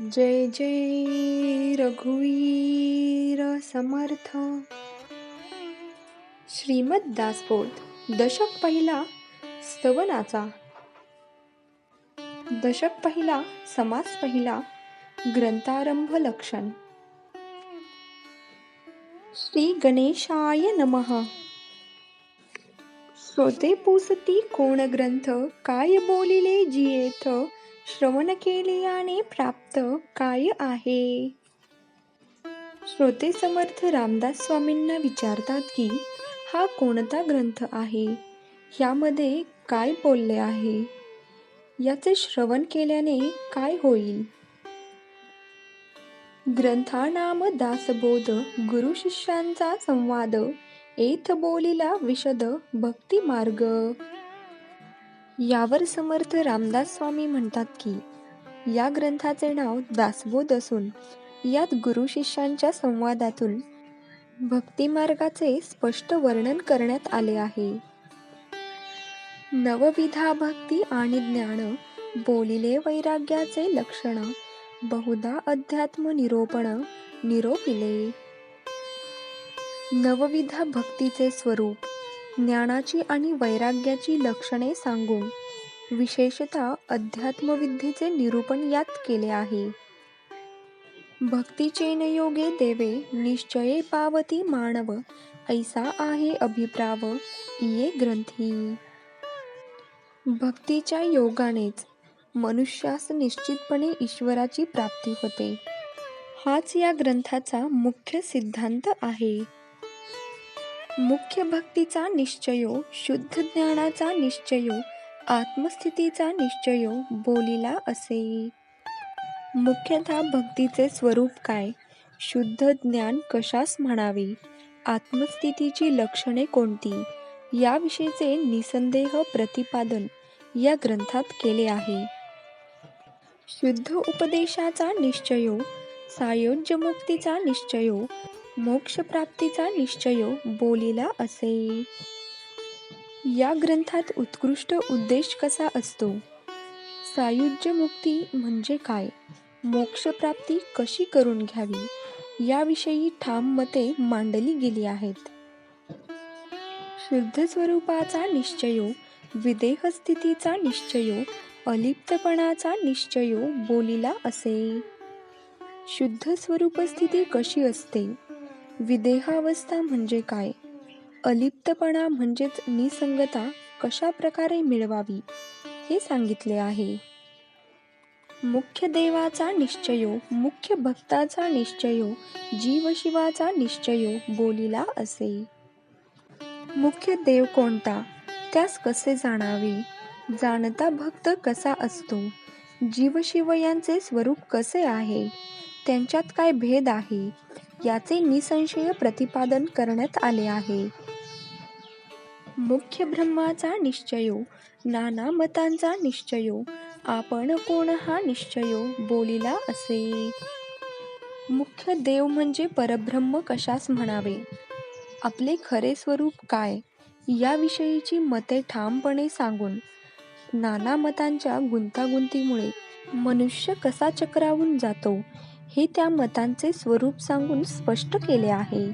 जय जय रघुवीर समर्थ। श्रीमद दासबोध दशक पहिला स्तवनाचा। दशक पहिला समास पहिला ग्रंथारंभ लक्षण। श्री गणेशाय नमः। श्रोते पुसती कोण ग्रंथ काय बोलिले जियेथ? श्रवण केल्याने प्राप्त काय आहे? श्रोते समर्थ रामदास स्वामींना विचारतात की हा कोणता ग्रंथ आहे? ह्यामध्ये काय बोलले आहे? याचे श्रवण केल्याने काय होईल? ग्रंथानाम दासबोध गुरु शिष्यांचा संवाद एथ बोलिला विशद भक्ती मार्ग यावर समर्थ रामदास स्वामी म्हणतात की या ग्रंथाचे नाव दासबोध असून यात गुरु शिष्यांच्या संवादातून भक्तिमार्गाचे स्पष्ट वर्णन करण्यात आले आहे. नवविधा भक्ती आणि ज्ञान बोलिले वैराग्याचे लक्षण बहुधा अध्यात्म निरोपण निरोपिले. नवविधा भक्तीचे स्वरूप ज्ञानाची आणि वैराग्याची लक्षणे सांगून विशेषतः अध्यात्मविद्येचे निरूपण यात केले आहे. भक्तीचे योगे देवे निश्चये पावती मानव ऐसा आहे अभिप्राव इये ग्रंथी. भक्तीच्या योगानेच मनुष्यास निश्चितपणे ईश्वराची प्राप्ती होते. हाच या ग्रंथाचा मुख्य सिद्धांत आहे. मुख्य भक्तीचा निश्चयो शुद्ध ज्ञानाचा निश्चयो आत्मस्थितीचा निश्चयो बोलिला असे. मुख्यतः भक्तीचे स्वरूप काय? शुद्ध ज्ञान कशास म्हणावे? आत्मस्थितीची लक्षणे कोणती? याविषयीचे निसंदेह प्रतिपादन या ग्रंथात केले आहे. शुद्ध उपदेशाचा निश्चयो सायोज्य मुक्तीचा निश्चयो मोक्षप्राप्तीचा निश्चयो बोलिला असे. या ग्रंथात उत्कृष्ट उद्देश कसा असतो? सायुज्य मुक्ती म्हणजे काय? मोक्षप्राप्ती कशी करून घ्यावी? याविषयी ठाम मते मांडली गेली आहेत. शुद्ध स्वरूपाचा निश्चयो विदेहस्थितीचा निश्चयो अलिप्तपणाचा निश्चयो बोलिला असे. शुद्ध स्वरूप स्थिती कशी असते? विदेहावस्था म्हणजे काय? अलिप्तपणा म्हणजेच निसंगता कशा प्रकारे मिळवावी हे सांगितले आहे. मुख्य देवाचा निश्चयो मुख्य भक्ताचा निश्चयो जीवशिवाचा निश्चयो बोलिला असे. मुख्य देव कोणता? त्यास कसे जाणावे? जाणता भक्त कसा असतो? जीवशिव यांचे स्वरूप कसे आहे? त्यांच्यात काय भेद आहे? याचे निसंशय प्रतिपादन करण्यात आले आहे. मुख्य ब्रह्माचा निश्चयो नाना मतांचा निश्चयो आपण कोण हा निश्चयो बोलिला असे. मुख्य देव म्हणजे परब्रह्म कशास म्हणावे? आपले खरे स्वरूप काय? याविषयीची मते ठामपणे सांगून नाना मतांच्या गुंतागुंतीमुळे मनुष्य कसा चक्रावून जातो? हे त्या मतांचे स्वरूप सांगून स्पष्ट केले आहे.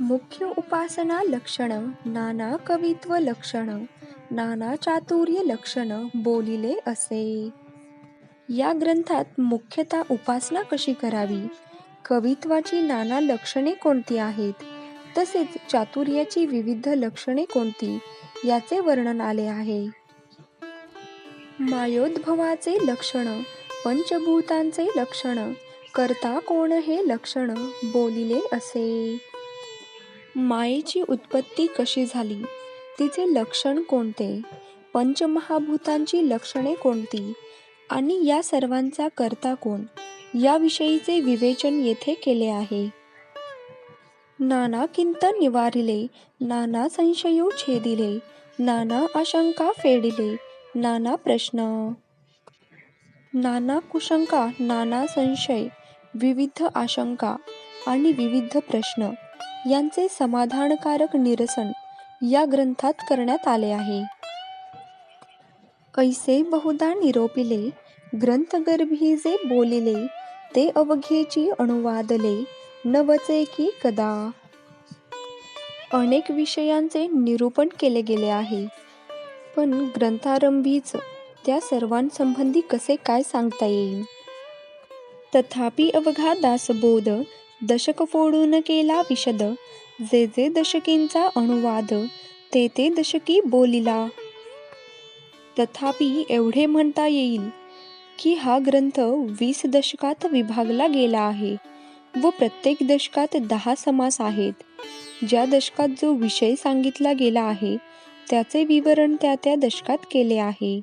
मुख्य उपासना लक्षण नाना कवित्व लक्षण नाना चातुर्य लक्षण बोलिले असे. या ग्रंथात मुख्यतः उपासना कशी करावी? कवित्वाची नाना लक्षणे कोणती आहेत? तसेच चातुर्याची विविध लक्षणे कोणती? याचे वर्णन आले आहे. मायोद्भवाचे लक्षण पंचभूतांचे लक्षण. करता कोण हे लक्षण? बोलिले असे. मायेची उत्पत्ती कशी झाली? तिचे लक्षण कोणते? पंचमहाभूतांची लक्षणे कोणती? आणि या सर्वांचा करता कोण? याविषयीचे विवेचन येथे केले आहे. नाना किंत निवारिले नाना संशयो छेदिले नाना आशंका फेडिले नाना प्रश्न. नाना कुशंका नाना संशय विविध आशंका आणि विविध प्रश्न यांचे समाधानकारक निरसन या ग्रंथात करण्यात आले आहे. ऐसे बहुधा निरोपिले ग्रंथगर्भी जे बोलिले ते अवघेची अनुवादले नवचे की कदा? अनेक विषयांचे निरूपण केले गेले आहे. पण ग्रंथारंभीच त्या सर्वांसंबंधी कसे काय सांगता येईल? तथापि अवघा दासबोध दशक फोडून केला विशद. जे जे दशकींचा अनुवाद ते ते दशकी बोलिला. तथापि एवढे म्हणता येईल की हा ग्रंथ वीस दशकात विभागला गेला आहे व प्रत्येक दशकात दहा समास आहेत. ज्या दशकात जो विषय सांगितला गेला आहे त्याचे विवरण त्या त्या दशकात केले आहे.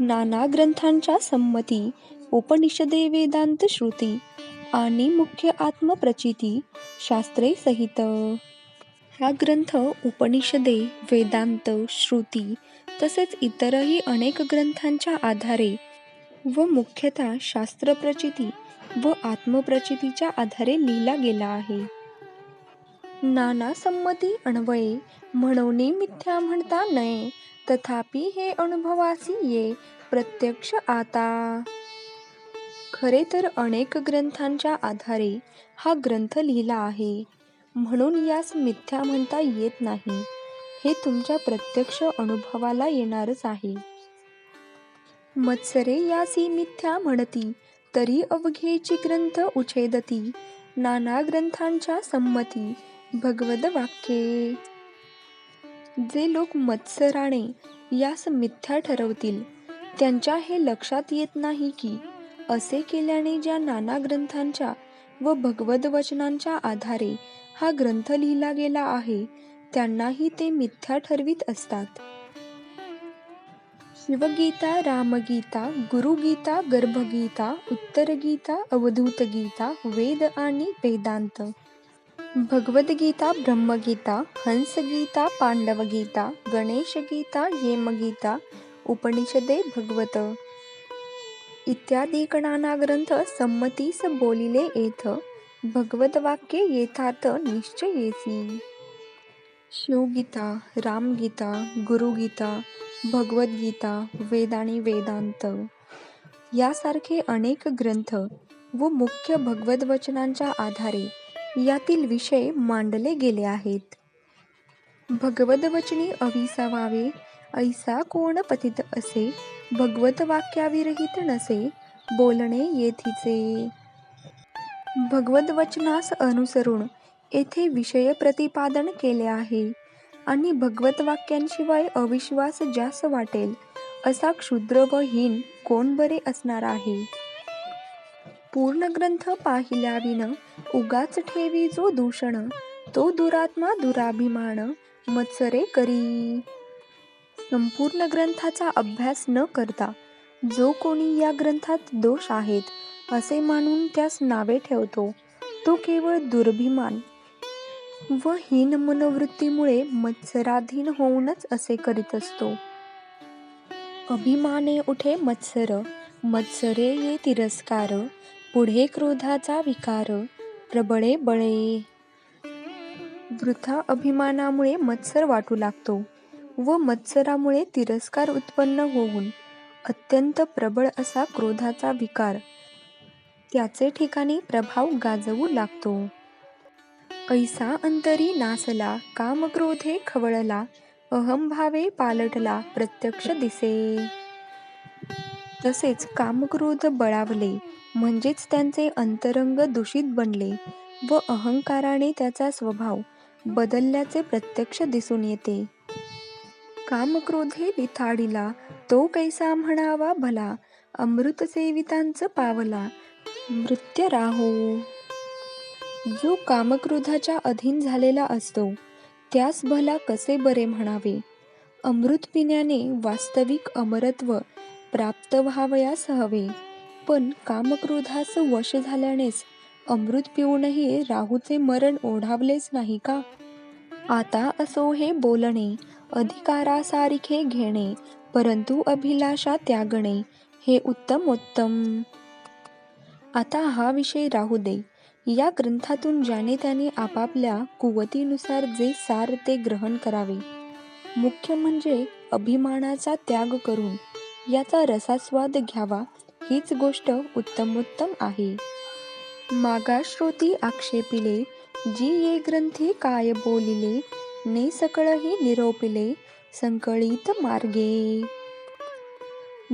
नाना ग्रंथांच्या संमती उपनिषदे वेदांत श्रुती आणि मुख्य आत्मप्रचिती शास्त्रे सहित हा ग्रंथ उपनिषदे वेदांत श्रुती तसेच इतरही अनेक ग्रंथांच्या आधारे व मुख्यतः शास्त्रप्रचिती व आत्मप्रचितीच्या आधारे लिहिला गेला आहे. नाना संमती अन्वये म्हणून मिथ्या म्हणता नये तथापि हे अनुभवासी ये प्रत्यक्ष आता. खरे तर अनेक ग्रंथांच्या आधारे हा ग्रंथ लिहिला आहे. म्हणून यास मिथ्या म्हणता येत नाही. हे तुमच्या प्रत्यक्ष अनुभवाला येणारच आहे. मत्सरे यासी मिथ्या म्हणती तरी अवघेची ग्रंथ उछेदती नाना ग्रंथांच्या संमती भगवद वाक्ये. जे लोक मत्सराने यास मिथ्या ठरवतील त्यांच्या हे लक्षात येत नाही की असे केल्याने ज्या नाना ग्रंथांच्या व भगवद वचनांच्या आधारे हा ग्रंथ लिहिला गेला आहे त्यांनाही ते मिथ्या ठरवीत असतात. शिवगीता रामगीता गुरुगीता गर्भगीता उत्तरगीता अवधूतगीता वेद आणि वेदांत भगवद्गीता ब्रह्मगीता हंसगीता पांडवगीता गणेशगीता येमगीता उपनिषदे भगवत. इत्यादी नाना ग्रंथ संमतीस बोलिले येथ. भगवद्वाक्य येथार्थ निश्चयेसी शिवगीता रामगीता गुरुगीता भगवद्गीता वेद आणि वेदांत. यासारखे अनेक ग्रंथ व मुख्य भगवद्वचनांच्या आधारे यातील विषय मांडले गेले आहेत. भगवद वचनी अविसावावे ऐसा कोण पतित असे? भगवत वाक्याविरहित नसे बोलणे येथीचे. भगवद वचनास अनुसरून येथे विषय प्रतिपादन केले आहे. आणि भगवत वाक्यांशिवाय अविश्वास जास्त वाटेल असा क्षुद्र व हीन कोण बरे असणार आहे? पूर्ण ग्रंथ पाहिल्याविन उगाच ठेवी जो दूषण तो दुरात्मा दुराभिमान मत्सरे करी. संपूर्ण ग्रंथाचा अभ्यास न करता जो कोणी या ग्रंथात दोष आहेत असे मानून त्यास नावे ठेवतो तो केवळ दुर्भिमान व हीन मनोवृत्तीमुळे मत्सराधीन होऊनच असे करीत असतो. अभिमाने उठे मत्सर मत्सरे ये तिरस्कार पुढे क्रोधाचा विकार. प्रबळे बळे. वृथा अभिमानामुळे मत्सर वाटू लागतो व मत्सरामुळे तिरस्कार उत्पन्न होऊन अत्यंत प्रबळ असा क्रोधाचा विकार. त्याचे ठिकाणी प्रभाव गाजवू लागतो. ऐसा अंतरी नासला कामक्रोधे खवळला अहंभावे पालटला प्रत्यक्ष दिसे. तसेच कामक्रोध बळावले म्हणजेच त्यांचे अंतरंग दूषित बनले व अहंकाराने त्याचा स्वभाव बदलल्याचे प्रत्यक्ष दिसून येते. कामक्रोधे लिथाडिला तो कैसा म्हणावा भला अमृत सेवितांचं पावला मृत्य राहो. जो कामक्रोधाच्या अधीन झालेला असतो त्यास भला कसे बरे म्हणावे? अमृत पिण्याने वास्तविक अमरत्व प्राप्त व्हावयास हवे. पण कामक्रोधास वश झाल्यानेच अमृत पिऊनही राहूचे मरण ओढावलेच नाही का? आता असो हे बोलणे अधिकारासारखे घेणे परंतु अभिलाषा त्यागणे हे उत्तमोत्तम. आता हा विषय राहू दे. या ग्रंथातून ज्याने त्याने आपापल्या कुवतीनुसार जे सार ते ग्रहण करावे. मुख्य म्हणजे अभिमानाचा त्याग करून याचा रसास्वाद घ्यावा हीच गोष्ट उत्तमोत्तम आहे. मागाश्रोती आक्षेपिले जी ये ग्रंथी काय बोलिले ने सकळही निरोपिले संकळीत मार्गे.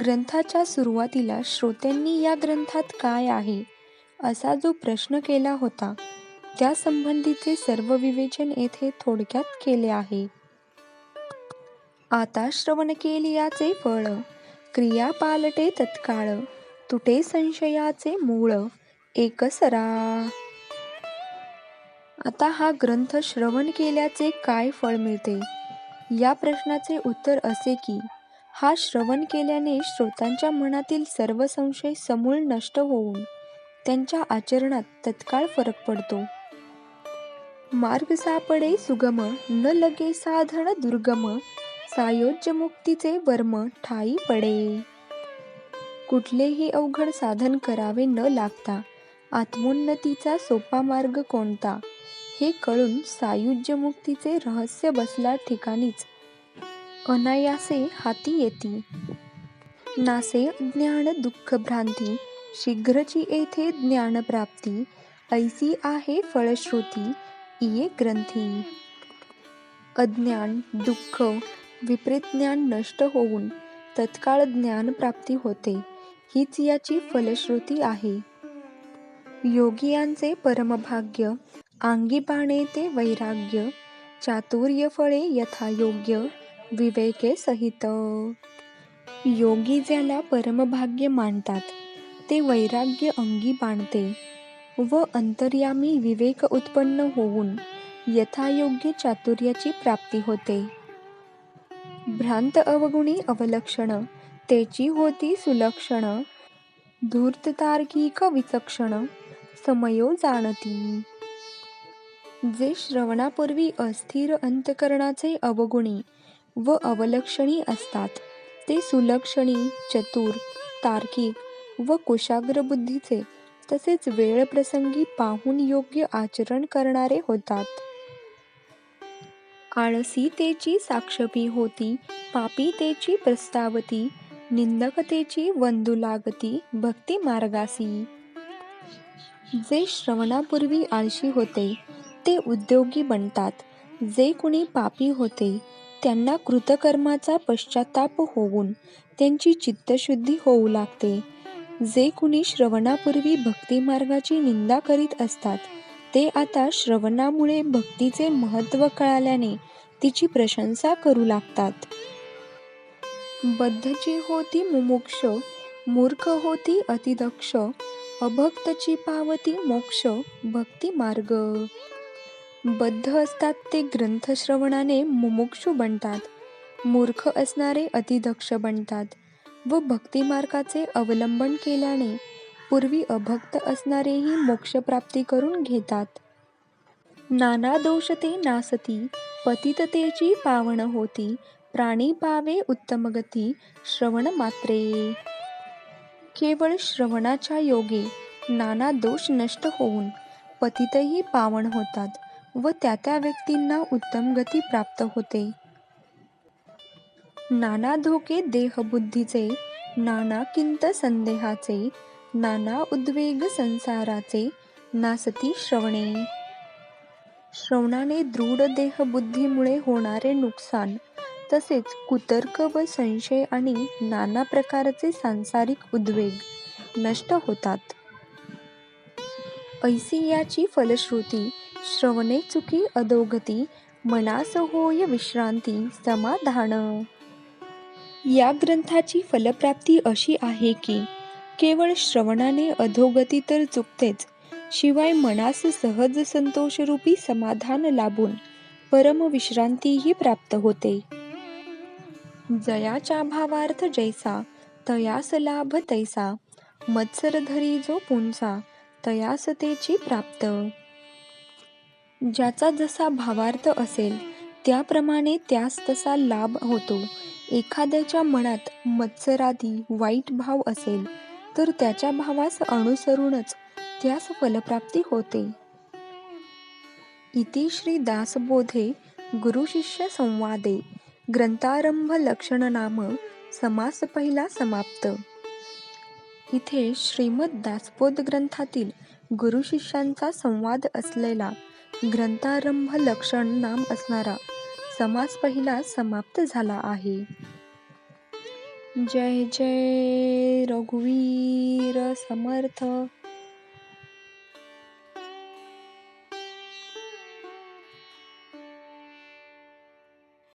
ग्रंथाच्या सुरुवातीला श्रोत्यांनी या ग्रंथात काय आहे असा जो प्रश्न केला होता त्या संबंधीचे सर्व विवेचन येथे थोडक्यात केले आहे. आता श्रवण केलियाचे फळ. क्रिया पालटे तत्काळ तुटे संशयाचे मूळ एकसरा. आता हा ग्रंथ श्रवण केल्याचे काय फळ मिळते? या प्रश्नाचे उत्तर असे की हा श्रवण केल्याने श्रोतांच्या मनातील सर्व संशय समूळ नष्ट होऊन त्यांच्या आचरणात तत्काळ फरक पडतो. मार्ग सापडे सुगम न लगे साधन दुर्गम सायोज्य मुक्तीचे वर्म ठाई पडे. कुठलेही अवघड साधन करावे न लागता आत्मोन्नतीचा सोपा मार्ग कोणता? हे कळून सायुज्य मुक्तीचे रहस्य बसला ठिकाणीच अनायासे हाती येती. नासे ज्ञान दुःख भ्रांती शीघ्रची येथे ज्ञानप्राप्ती ऐसी आहे फळश्रुती इये ग्रंथी. अज्ञान दुःख विपरीत ज्ञान नष्ट होऊन तत्काळ ज्ञानप्राप्ती होते. हीच याची फलश्रुती आहे. योगियांचे परमभाग्य आंगी पाणे ते वैराग्य चातुर्य फळे यथायोग्य विवेके सहित. योगी ज्याला परमभाग्य मानतात ते वैराग्य अंगी बाणते व अंतर्यामी विवेक उत्पन्न होऊन यथायोग्य चातुर्याची प्राप्ती होते. भ्रांत अवगुणी अवलक्षण तेची होती सुलक्षण धूर्त तार्किक विचक्षण समयो जाणती. जे श्रवणापूर्वी अस्थिर अंतकरणाचे अवगुणी व अवलक्षणी असतात ते सुलक्षणी चतुर तार्किक व कुशाग्र बुद्धीचे तसेच वेळ प्रसंगी पाहून योग्य आचरण करणारे होतात. आळसीतेची साक्षपी होती पापीतेची प्रस्तावती निंदकतेची वंदू लागती भक्ती मार्गासी. जे श्रवणापूर्वी आळशी होते ते उद्योगी बनतात. जे कुणी पापी होते त्यांना कृतकर्माचा पश्चाताप होऊन त्यांची चित्तशुद्धी होऊ लागते. जे कुणी श्रवणापूर्वी भक्ती मार्गाची निंदा करीत असतात ते आता श्रवणामुळे भक्तीचे महत्त्व कळाल्याने तिची प्रशंसा करू लागतात. बद्धची होती मुमुक्ष मूर्ख होती अतिदक्ष अभक्तची पावती मोक्ष भक्ती मार्ग. बद्ध असतात ते ग्रंथ श्रवणाने मुमुक्षु बनतात मूर्ख असणारे अतिदक्ष बनतात व भक्तिमार्गाचे अवलंबन केल्याने पूर्वी अभक्त असणारेही मोक्षप्राप्ती करून घेतात. नाना दोष ते नासती पतिततेची पावन होती प्राणी पावे उत्तमगती श्रवण मात्रे. केवळ श्रवणाच्या योगे नाना दोष नष्ट होऊन पतितही पावन होतात व त्या त्या व्यक्तींना उत्तम गती प्राप्त होते. नाना धोके देहबुद्धीचे नाना किंत संदेहाचे नाना उद्वेग संसाराचे नासती श्रवणे. श्रवणाने दृढ बुद्धीमुळे होणारे नुकसान तसेच कुतर्क व संशय आणि नाना प्रकारचे सांसारिक उद्वेग नष्ट होतात. ऐसी याची फलश्रुती श्रवणे चुकी अधोगती मनास होय विश्रांती समाधान. या ग्रंथाची फलप्राप्ती अशी आहे की केवळ श्रवणाने अधोगती तर चुकतेच. शिवाय मनास सहज संतोषरूपी समाधान लाभून परमविश्रांतीही प्राप्त होते. जयाच्या भावार्थ जैसा तयास लाभ तैसा. मत्सरधरी जो पुंसा तयासतेची प्राप्त. ज्याचा जसा भावार्थ असेल त्याप्रमाणे त्यास तसा लाभ होतो. एखाद्याच्या मनात मत्सरादी वाईट भाव असेल तर त्याच्या भावास अनुसरूनच त्यास फलप्राप्ती होते. इति श्री दासबोधे गुरुशिष्य संवादे ग्रंथारंभ लक्षण नाम समास पहिला समाप्त. इथे श्रीमद दासबोध ग्रंथातील गुरुशिष्यांचा संवाद असलेला ग्रंथारंभ लक्षण नाम असणारा समास पहिला समाप्त झाला आहे. जय जय रघुवीर समर्थ।